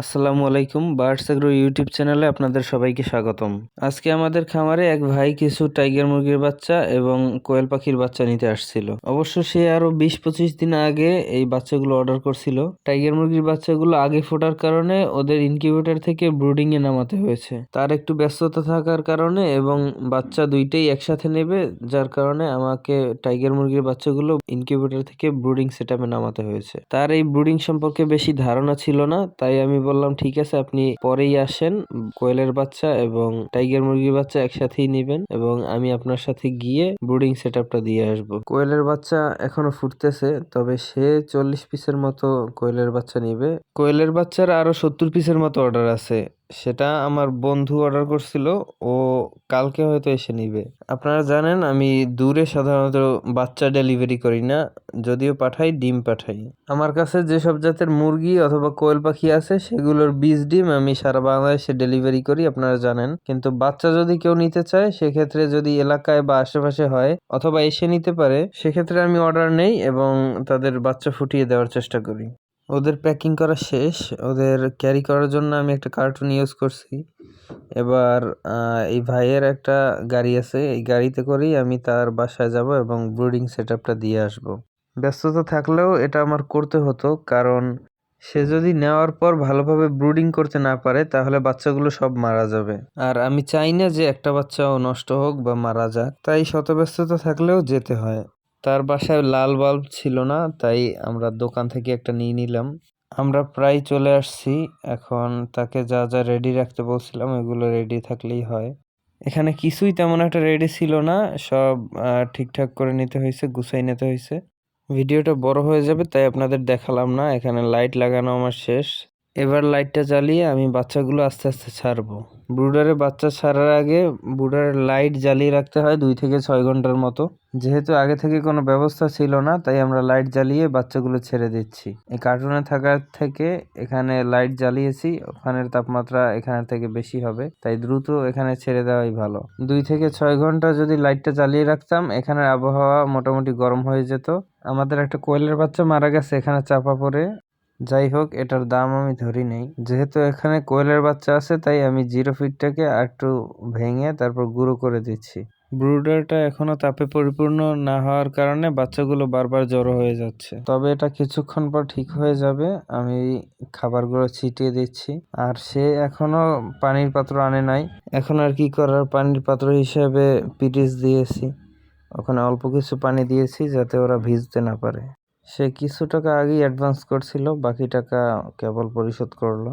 আসসালামু আলাইকুম birds agro YouTube চ্যানেলে আপনাদের সবাইকে স্বাগতম। আজকে আমাদের খামারে এক ভাই কিছু টাইগার মুরগির বাচ্চা এবং কোয়েল পাখির বাচ্চা নিতে আসছিল। অবশ্য সে আরও বিশ পঁচিশ দিন আগে এই বাচ্চাগুলো অর্ডার করছিল। টাইগার মুরগির বাচ্চাগুলো আগে ফোটার কারণে ওদের ইনকিউবেটর থেকে ব্রুডিং এ নামাতে হয়েছে। তার একটু ব্যস্ততা থাকার কারণে এবং বাচ্চা দুইটাই একসাথে নেবে, যার কারণে আমাকে টাইগার মুরগির বাচ্চাগুলো ইনকিউবেটর থেকে ব্রুডিং সেটআপে নামাতে হয়েছে। তার এই ব্রুডিং সম্পর্কে বেশি ধারণা ছিল না, তাই আমি বললাম, ঠিক আছে, আপনি পরেই আসেন। কোয়েলের বাচ্চা এবং টাইগার মুরগির বাচ্চা একসাথেই নেবেন এবং আমি আপনার সাথে গিয়ে ব্রুডিং সেট দিয়ে আসব। কোয়েলের বাচ্চা এখনও ফুটতেছে, তবে সে চল্লিশ পিসের মতো কোয়েলের বাচ্চা নেবে। কোয়েলের বাচ্চার আরও সত্তর পিসের মতো অর্ডার আছে। সেটা আমার বন্ধু অর্ডার করছিল, ও কালকে হয়তো এসে নিবে। আপনারা জানেন, আমি দূরে সাধারণত বাচ্চা ডেলিভারি করি না, যদিও পাঠাই, ডিম পাঠাই। আমার কাছে যেসব জাতের মুরগি অথবা কোয়েল পাখি আছে, সেগুলোর বীজ ডিম আমি সারা বাংলাদেশে ডেলিভারি করি, আপনারা জানেন। কিন্তু বাচ্চা যদি কেউ নিতে চায়, সেক্ষেত্রে যদি এলাকায় বা আশেপাশে হয়, অথবা এসে নিতে পারে, সেক্ষেত্রে আমি অর্ডার নেই এবং তাদের বাচ্চা ফুটিয়ে দেওয়ার চেষ্টা করি। ওদের প্যাকিং করা শেষ। ওদের ক্যারি করার জন্য আমি একটা কার্টুন ইউজ করছি। এবার এই ভাইয়ের একটা গাড়ি আছে। এই গাড়িতে করেই আমি তার বাসায় যাব এবং ব্রুডিং সেট আপটা দিয়ে আসব। ব্যস্ততা থাকলেও এটা আমার করতে হতো, কারণ সে যদি নেওয়ার পর ভালোভাবে ব্রুডিং করতে না পারে, তাহলে বাচ্চাগুলো সব মারা যাবে। আর আমি চাই না যে একটা বাচ্চাও নষ্ট হোক বা মারা যাক। তাই শত ব্যস্ততা থাকলেও যেতে হয়। তার বাসায় লাল বাল্ব ছিল না, তাই আমরা দোকান থেকে একটা নিয়ে নিলাম। আমরা প্রায় চলে আসছি। এখন তাকে যা যা রেডি রাখতে বলছিলাম, ওইগুলো রেডি থাকলেই হয়। এখানে কিছুই তেমন একটা রেডি ছিল না, সব ঠিকঠাক করে নিতে হয়েছে, গুছাই নিতে হয়েছে। ভিডিওটা বড় হয়ে যাবে, তাই আপনাদের দেখালাম না। এখানে লাইট লাগানো আমার শেষ। এবার লাইটটা জ্বালিয়ে আমি বাচ্চাগুলো আস্তে আস্তে ছাড়বো। ব্রুডারে বাচ্চা ছাড়ার আগে ব্রুডারের লাইট জ্বালিয়ে রাখতে হয় দুই থেকে ছয় ঘণ্টার মতো। যেহেতু আগে থেকে কোনো ব্যবস্থা ছিল না, তাই আমরা লাইট জ্বালিয়ে বাচ্চাগুলো ছেড়ে দিচ্ছি। এই কার্টুনে থাকার থেকে এখানে লাইট জ্বালিয়েছি, ওখানের তাপমাত্রা এখানের থেকে বেশি হবে, তাই দ্রুত এখানে ছেড়ে দেওয়াই ভালো। দুই থেকে ছয় ঘণ্টা যদি লাইটটা জ্বালিয়ে রাখতাম, এখানের আবহাওয়া মোটামুটি গরম হয়ে যেত। আমাদের একটা কোয়েলের বাচ্চা মারা গেছে, এখানে চাপা পড়ে। যাই হোক এটার দাম আমি ধরি নেই। যেহেতু এখানে কোয়েলের বাচ্চা আছে তাই আমি জিরো ফিটটাকে একটু ভেঙে তারপর গুঁড়ো করে দিচ্ছি। ব্রুডারটা এখনও তাপে পরিপূর্ণ না হওয়ার কারণে বাচ্চাগুলো বারবার জড়ো হয়ে যাচ্ছে। তবে এটা কিছুক্ষণ পর ঠিক হয়ে যাবে আমি খাবারগুলো ছিটিয়ে দিচ্ছি। আর সে এখনও পানির পাত্র আনে নাই। এখন আর কি করার পানির পাত্র হিসেবে পিটিস দিয়েছি। ওখানে অল্প কিছু পানি দিয়েছি যাতে ওরা ভিজতে না পারে। সে কিছু টাকা আগেই অ্যাডভান্স করছিল, বাকি টাকা কেবল পরিশোধ করল।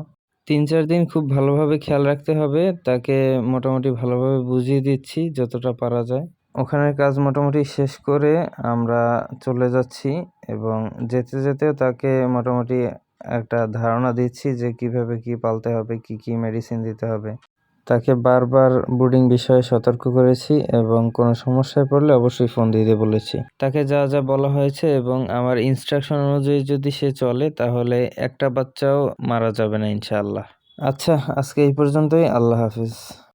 তিন চার দিন খুব ভালোভাবে খেয়াল রাখতে হবে, তাকে মোটামুটি ভালোভাবে বুঝিয়ে দিচ্ছি, যতটা পারা যায়। ওখানের কাজ মোটামুটি শেষ করে আমরা চলে যাচ্ছি এবং যেতে যেতেও তাকে মোটামুটি একটা ধারণা দিচ্ছি যে কীভাবে কি পালতে হবে, কি কি মেডিসিন দিতে হবে। তাকে বারবার বোর্ডিং বিষয়ে সতর্ক করেছি এবং কোনো সমস্যায় পড়লে অবশ্যই ফোন দিতে বলেছি। তাকে যা যা বলা হয়েছে এবং আমার ইনস্ট্রাকশন অনুযায়ী যদি সে চলে, তাহলে একটা বাচ্চাও মারা যাবে না ইনশাআল্লাহ। আচ্ছা আজকে এই পর্যন্তই। আল্লাহ হাফিজ।